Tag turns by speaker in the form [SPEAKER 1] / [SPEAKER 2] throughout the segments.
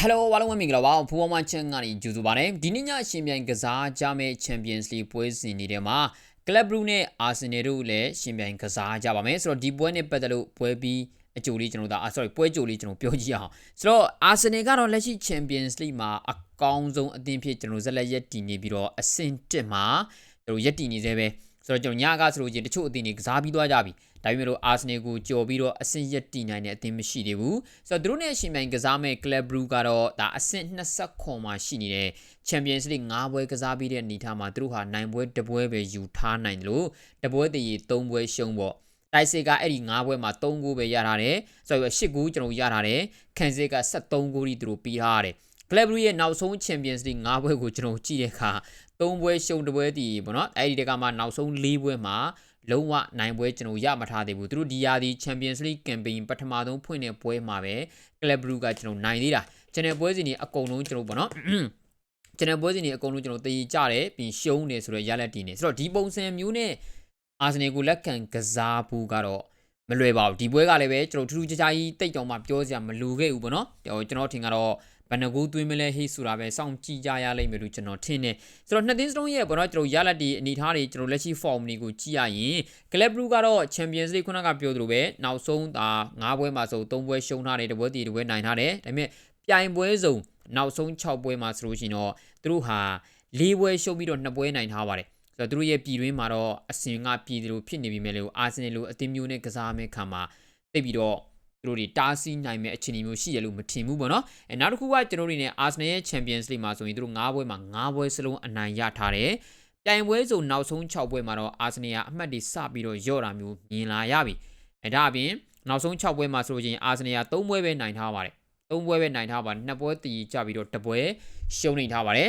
[SPEAKER 1] ဟယ်လိုဝါလုံးဝမင်္ဂလာပါဖူဝမချန်ကနေကြိုဆိုပါရစေဒီနေ့ညအရှင်ပြိုင်ကစားကြမယ့် Champions League ပွဲစဉ်တွေထဲမှာ Club Brugge နဲ့ Arsenal တို့လည်းရှင်ပြိုင်ကစားကြပါမယ်ဆိုတော့ဒီပွဲနဲ့ပတ်သက်လို့ပွဲပြီးအကြိုလေးကျွန်တော်တို့အာ sorry ပွဲကြိုလေးကျွန်တော်ပြောကြည့်အောင်ဆိုတော့ Arsenal ကတော့လက်ရှိ Champions League မှာအကောင်းဆုံးအသင်းဖြစ်ကျွန်တော်ဇက်လက်ရက်တည်နေပြီးတော့အဆင့်1မှာကျွန်တော်ရက်တည်နေသေးပဲ ဆိုတော့ကျွန်တော်ညကဆိုလို့ချင်းတချို့အသင်းတွေကစားပြီးသွားကြပြီဒါပေမဲ့လို့အာဆနယ်ကိုကြော်ပြီးတော့အဆင့်ရက်တည်နိုင်တဲ့အသင်းမရှိသေးဘူးဆိုတော့သူတို့နဲ့ရှင်ပြိုင်ကစားမဲ့ Club Brugge ကတော့ဒါအဆင့်20ခွန်မှာရှိနေတဲ့ Champions League ၅ပွဲကစားပြီးတဲ့အနေအထားမှာသူတို့ဟာနိုင်ပွဲတစ်ပွဲပဲယူထားနိုင်တယ်လို့တပွဲတည်း3ပွဲရှုံးပေါ့တိုက်စစ်ကအဲ့ဒီ9ပွဲမှာ3ဂိုးပဲရထားတယ်ဆိုတော့10ဂိုးကျွန်တော်ရထားတယ်ခံစစ်က73ဂိုးကြီးသူတို့ပြီးထားတယ် Club Brugge ရဲ့နောက်ဆုံး Champions League ၅ပွဲကိုကျွန်တော်ကြည့်တဲ့အခါ၃ပွဲရှုံးတစ်ပွဲတည်ပေါ့နော်အဲ့ဒီတကမှနောက်ဆုံး၄ပွဲမှာလုံးဝနိုင်ပွဲကျွန်တော်ရမထားသေးဘူးသူတို့ဒီယာဒီ Champions League campaign ပထမဆုံးဖွင့်တဲ့ပွဲမှာပဲ Club Brugge ကကျွန်တော်နိုင်သေးတာကျွန်တော်ပွဲစဉ်တွေအကုန်လုံးကျွန်တော်ပေါ့နော်ကျွန်တော်ပွဲစဉ်တွေအကုန်လုံးကျွန်တော်တည်ကြတယ်ပြီးရှုံးနေဆိုတော့ရလက်တည်နေဆိုတော့ဒီပုံစံမျိုးနဲ့အာဆနယ်ကိုလက်ခံကစားဖို့ကတော့မလွယ်ပါဘူးဒီပွဲကလည်းပဲကျွန်တော်ထူးထူးခြားခြားကြီးတိတ်တောင်မှပြောစရာမလိုခဲ့ဘူးပေါ့နော်ကျွန်တော်ထင်ကတော့ ဘယ်နှကူသွင်းမလဲဟေးဆိုတာပဲစောင့်ကြည့်ကြရလိမ့်မယ်လို့ကျွန်တော်ထင်တယ်ဆိုတော့နှစ်သင်းစလုံးရဲ့ဘောနော်ကျွန်တော်ရလက်ဒီအနေထားတွေကျွန်တော်လက်ရှိ form တွေကိုကြည့်ရရင် Club Brugge ကတော့ Champions League ခုနကပြောသလိုပဲနောက်ဆုံးဒါ၅ပွဲမှာဆို၃ပွဲရှုံးထားတယ်တပွဲတည်တပွဲနိုင်ထားတယ်ဒါပေမဲ့ပြိုင်ပွဲစုံနောက်ဆုံး6ပွဲမှာဆိုလို့ရှိရင်တော့သူတို့ဟာ၄ပွဲရှုံးပြီးတော့2ပွဲနိုင်ထားပါတယ်ဆိုတော့သူတို့ရဲ့ပြည်တွင်းမှာတော့အစင်ကပြည်သူလိုဖြစ်နေပြီမဲ့လို့အာဆင်နယ်လိုအသင်းမျိုးနဲ့ကစားမယ့်ခါမှာတိတ်ပြီးတော့ သူတို့တွေတားဆီးနိုင်မဲ့အခြေအနေမျိုးရှိရလို့မထင်ဘူးပေါ့နော်အဲနောက်တစ်ခုကကျွန်တော်တို့နေအာဆနယ်ရဲ့ Champions League မှာဆိုရင်သူတို့9ပွဲမှာ9ပွဲစလုံးအနိုင်ရထားတယ်ပြိုင်ပွဲစုံနောက်ဆုံး6ပွဲမှာတော့အာဆနယ်ကအမှတ်တွေစပြီးတော့ရော့တာမျိုးမြင်လာရပြီအဲဒါအပြင်နောက်ဆုံး6ပွဲမှာဆိုလို့ချင်းအာဆနယ်က3ပွဲပဲနိုင်ထားပါတယ်3ပွဲပဲနိုင်ထားပါတယ်2ပွဲတည်ကြပြီးတော့1ပွဲရှုံးနေထားပါတယ်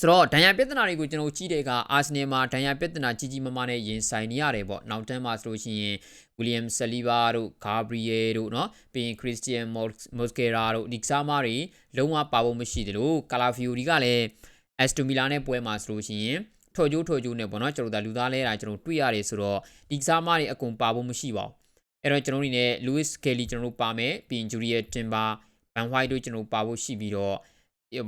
[SPEAKER 1] ဆိုတော့ဒဏ်ရာပြဿနာတွေကိုကျွန်တော်ကြည့်တဲ့အခါအာဆင်နယ်မှာဒဏ်ရာပြဿနာကြီးကြီးမားမားနဲ့ရင်ဆိုင်နေရတယ်ပေါ့နောက်တန်းမှာဆိုလို့ရှိရင်ဝီလျံဆလီဘာတို့ဂါဘရီယယ်တို့နော်ပြီးရင်ခရစ်စတီယန်မော့စကေရာတို့ဒီကစားမတွေလုံးဝပါဖို့မရှိသလိုကာလာဖီယိုဒီကလည်းအက်စတိုမီလာနဲ့ပွဲမှာဆိုလို့ရှိရင်ထော်ကျိုးထော်ကျိုးနဲ့ပေါ့နော်ကျွန်တော်တို့လူသားလဲတာကျွန်တော်တွေ့ရတယ်ဆိုတော့ဒီကစားမတွေအကုန်ပါဖို့မရှိပါဘူးအဲ့တော့ကျွန်တော်တို့နေ Louis Kelly ကျွန်တော်တို့ပါမယ်ပြီးရင် Julian Timber Van White တို့ကျွန်တော်တို့ပါဖို့ရှိပြီးတော့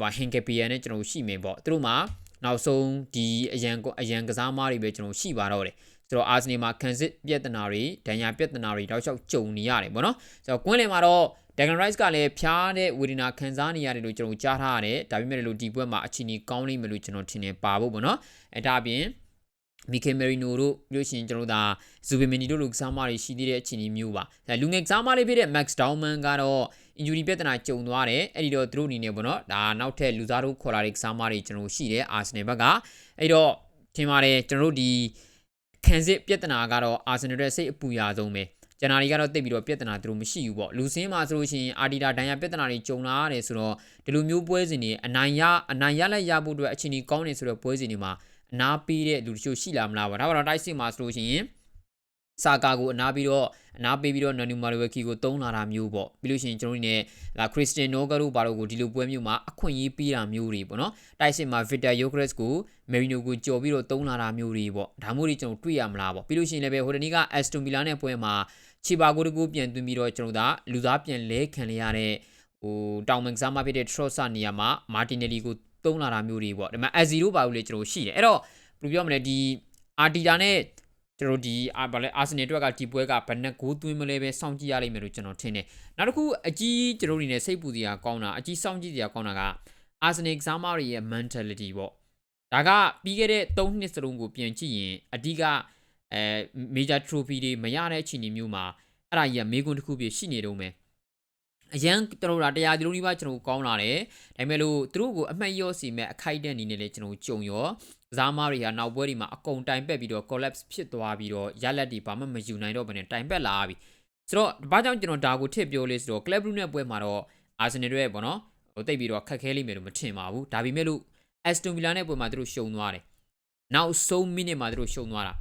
[SPEAKER 1] ဟို Hinkepier နဲ့ကျွန်တော်ရှိမယ်ပေါ့သူတို့မှာနောက်ဆုံးဒီအရန်အရန်ကစားမတွေပဲကျွန်တော်ရှိပါတော့တယ်ဆိုတော့အာဆနယ်မှာကန်စစ်ပြဿနာတွေဒဏ်ရာပြဿနာတွေတောက်လျှောက်ကြုံနေရတယ်ပေါ့နော်ဆိုတော့ကွင်းလယ်မှာတော့ Dragon Rice ကလည်းဖျားတဲ့ဝေဒနာခံစားနေရတယ်လို့ကျွန်တော်ကြားထားရတယ်ဒါပေမဲ့လို့ဒီဘက်မှာအချင်းကြီးကောင်းလိမ့်မယ်လို့ကျွန်တော်ထင်နေပါဖို့ပေါ့နော်အဲဒါအပြင်မီကေမရီနိုတို့ပြောရှင်ကျွန်တော်ဒါဇူဘီမီနီတို့လိုကစားမတွေရှိသေးတဲ့အချိန်မျိုးပါလူငယ်ကစားမလေးဖြစ်တဲ့ Max Dowman ကတော့ injury ပြဿနာကြုံသွားတယ်အဲ့ဒီတော့သူတို့အနေနဲ့ပေါ့နော်ဒါနောက်ထပ်လူသားတို့ခေါ်လာတဲ့ကစားမတွေကျွန်တော်ရှိတယ် Arsenal ဘက်ကအဲ့တော့ထင်ပါတယ်ကျွန်တော်တို့ဒီခံစစ်ပြဿနာကတော့ Arsenal ရဲ့စိတ်အပူရဆုံးပဲဂျန်နာရီကတော့တိတ်ပြီးတော့ပြဿနာသူတို့မရှိဘူးပေါ့လူစင်းမှာဆိုလို့ရှိရင်အာဒီတာဒဏ်ရာပြဿနာတွေကြုံလာရတယ်ဆိုတော့ဒီလိုမျိုးပွဲစဉ်တွေအနိုင်ရအနိုင်ရလက်ရဖို့အတွက်အချိန်ကြီးကောင်းနေဆိုတော့ပွဲစဉ်တွေမှာအနာပေးတဲ့လူတချို့ရှိလာမလားပေါ့ဒါကတော့တိုက်စစ်မှာဆိုလို့ရှိရင် စာကာကိုအနာပြီးတော့အနာပေးပြီးတော့နော်နူမာရီဝက်ကီကိုတုံးလာတာမျိုးပေါ့ပြီးလို့ရှိရင်ကျွန်တော်တို့နေလာခရစ်စတင်နိုဂါတို့ဘာလို့ကိုဒီလိုပွဲမျိုးမှာအခွင့်အရေးပေးတာမျိုးတွေပေါ့နော်တိုက်စစ်မှာဗစ်တာယိုဂရက်စ်ကိုမယ်ရီနိုကိုကြော်ပြီးတော့တုံးလာတာမျိုးတွေပေါ့ဒါမျိုးတွေကျွန်တော်တွေ့ရမလားပေါ့ပြီးလို့ရှိရင်လည်းပဲဟိုတနီကအက်စတိုမီလာနဲ့ပွဲမှာချီပါကိုတကူပြန်သွင်းပြီးတော့ကျွန်တော်တို့ကလူသားပြန်လဲခံရတဲ့ဟိုတောင်မန်ကစားမဖြစ်တဲ့ Trossa နေရာမှာမာတင်နယ်လီကိုတုံးလာတာမျိုးတွေပေါ့ဒါပေမဲ့ Aziro ဘာလို့လဲကျွန်တော်ရှိတယ်အဲ့တော့ဘယ်လိုပြောမလဲဒီအာတီတာနဲ့ ကျွန်တော်ဒီအာဗာလဲအာဆင်နယ်အတွက်ကဒီပွဲကဘယ်နှဂိုးသွင်းမလဲပဲစောင့်ကြည့်ရလိမ့်မယ်လို့ကျွန်တော်ထင်တယ်နောက်တစ်ခုအကြီးကျွန်တော်အနေနဲ့စိတ်ပူစရာကောင်းတာအကြီးစောင့်ကြည့်စရာကောင်းတာကအာဆင်နယ်ကစားမတွေရဲ့ mentality ပေါ့ဒါကပြီးခဲ့တဲ့3နှစ်စလုံးကိုပြန်ကြည့်ရင်အဓိကအဲ major trophy တွေမရတဲ့အခြေအနေမျိုးမှာအဲ့ဒါကြီးကမေကွန်းတစ်ခုပြရှိနေတော့မယ် အရန်ကျွန်တော်တို့တရားဒီလိုဒီပါကျွန်တော်ကောင်းလာတယ်ဒါပေမဲ့လို့သူတို့ကိုအမှတ်ရောစီမဲ့အခိုက်တဲ့အနေနဲ့လည်းကျွန်တော်ကြုံရောကစားမားတွေဟာနောက်ပွဲတွေမှာအကုန်တိုင်ပက်ပြီးတော့ collapse ဖြစ်သွားပြီးတော့ရလက်တွေဘာမှမယူနိုင်တော့ဘဲနဲ့တိုင်ပက်လာပြီဆိုတော့ဘာကြောင့်ကျွန်တော်ဒါကိုထည့်ပြောလဲဆိုတော့ Club Brugge နဲ့ပွဲမှာတော့ Arsenal တွေပေါ့နော်ဟိုတိတ်ပြီးတော့ခက်ခဲလိမ့်မယ်လို့မထင်ပါဘူးဒါပေမဲ့လို့ Aston Villa နဲ့ပွဲမှာသူတို့ရှုံသွားတယ်နောက်ဆုံးမိနစ်မှာသူတို့ရှုံသွားတာ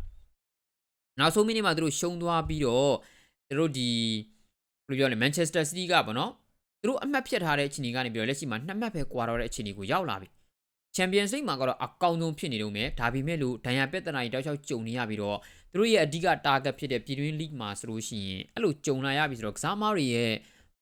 [SPEAKER 1] နောက်ဆုံးမိနစ်မှာသူတို့ရှုံသွားပြီးတော့သူတို့ဒီ ဘယ်လိုပြောလဲ Manchester City ကပေါ့နော်သူတို့အမှတ်ဖြတ်ထားတဲ့အခြေအနေကနေပြီးတော့လက်ရှိမှာနှစ်မှတ်ပဲကွာတော့တဲ့အခြေအနေကိုရောက်လာပြီချန်ပီယံစ်လိမှာကတော့အကောင်းဆုံးဖြစ်နေတော့မယ်ဒါပေမဲ့လို့ဒဏ်ရာပြဿနာကြီးတောက်လျှောက်ကြုံနေရပြီးတော့သူတို့ရဲ့အဓိက target ဖြစ်တဲ့ပြည်တွင်း league မှာဆိုလို့ရှိရင်အဲ့လိုကြုံလာရပြီဆိုတော့ကစားမားတွေရဲ့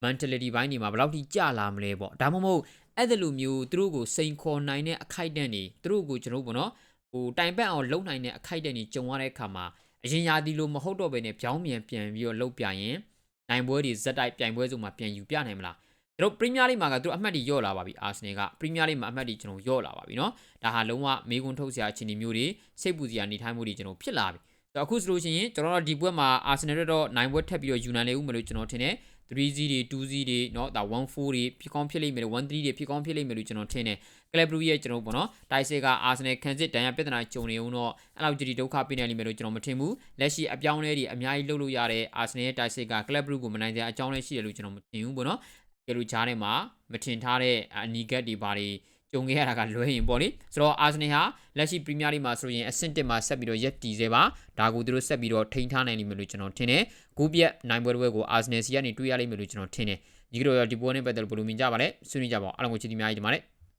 [SPEAKER 1] mentality ဘိုင်းတွေမှာဘယ်လောက်ထိကြာလာမလဲပေါ့ဒါမှမဟုတ်အဲ့ဒါလိုမျိုးသူတို့ကိုစိန်ခေါ်နိုင်တဲ့အခိုက်အတန့်တွေသူတို့ကိုကျွန်တော်တို့ပေါ့နော်ဟိုတိုင်ပတ်အောင်လုံနိုင်တဲ့အခိုက်အတန့်တွေကြုံရတဲ့အခါမှာအရင်ရာသီလိုမဟုတ်တော့ဘဲနဲ့ပြောင်းပြန်ပြန်ပြီးတော့လှုပ်ပြရင် နိုင်ပွဲတွေဇက်တိုက်ပြိုင်ပွဲစုံမှာပြန်ယူပြနိုင်မလားကျွန်တော်ပရီးမီးယားလိမှာကသူတို့အမှတ်တွေယော့လာပါပြီအာဆင်နယ်ကပရီးမီးယားလိမှာအမှတ်တွေကျွန်တော်ယော့လာပါပြီเนาะဒါဟာလုံးဝမေးခွန်းထုတ်စရာအခြေအနေမျိုးတွေစိတ်ပူစရာနေထိုင်မှုတွေကျွန်တော်ဖြစ်လာပြီဆိုတော့အခုဆိုလို့ရှိရင်ကျွန်တော်တို့ဒီပွဲမှာအာဆင်နယ်တော့နိုင်ပွဲထပ်ပြီးတော့ယူနိုင်လေဦးမလို့ကျွန်တော်ထင်တယ် 3Z တွေ 2Z တွေเนาะဒါ14တွေဖြစ်ကောင်းဖြစ်လိမ့်မယ်လို့13တွေဖြစ်ကောင်းဖြစ်လိမ့်မယ်လို့ကျွန်တော်ထင်တယ်ကလပ်ဘရူရဲ့ကျွန်တော်ပေါ့နော်တိုက်စစ်ကအာဆင်နယ်ခံစစ်တန်ရပြဿနာကြုံနေအောင်တော့အဲ့လောက်ကြည်ဒုက္ခပေးနိုင်လိမ့်မယ်လို့ကျွန်တော်မထင်ဘူးလက်ရှိအပြောင်းအလဲတွေအများကြီးလုပ်လို့ရတဲ့အာဆင်နယ်ရဲ့တိုက်စစ်ကကလပ်ဘရူကိုမနိုင်တဲ့အကြောင်းလဲရှိတယ်လို့ကျွန်တော်မထင်ဘူးပေါ့နော်ကဲလို့ကြားထဲမှာမထင်ထားတဲ့အနီကတ်တွေဘာတွေ ကြုံခဲ့ရတာကလွဲရင်ပေါ့လေဆိုတော့အာဆင်နယ်ဟာလက်ရှိပရီးမီးယားလိမှာဆိုရင်အဆင့်1မှာဆက်ပြီးတော့ရက်တီစေပါဒါကိုသူတို့ဆက်ပြီးတော့ထိန်းထားနိုင်လိမ့်မယ်လို့ကျွန်တော်ထင်တယ်ဂူပြက်နိုင်ပွဲပွဲကိုအာဆင်နယ်စီကနေတွေ့ရလိမ့်မယ်လို့ကျွန်တော်ထင်တယ်ညီကတော့ဒီပွဲနဲ့ပတ်သက်လို့ဘယ်လိုမြင်ကြပါလဲဆွေးနွေးကြပါအောင်အားလုံးကိုချစ်တီများကြီးတင်ပါတယ်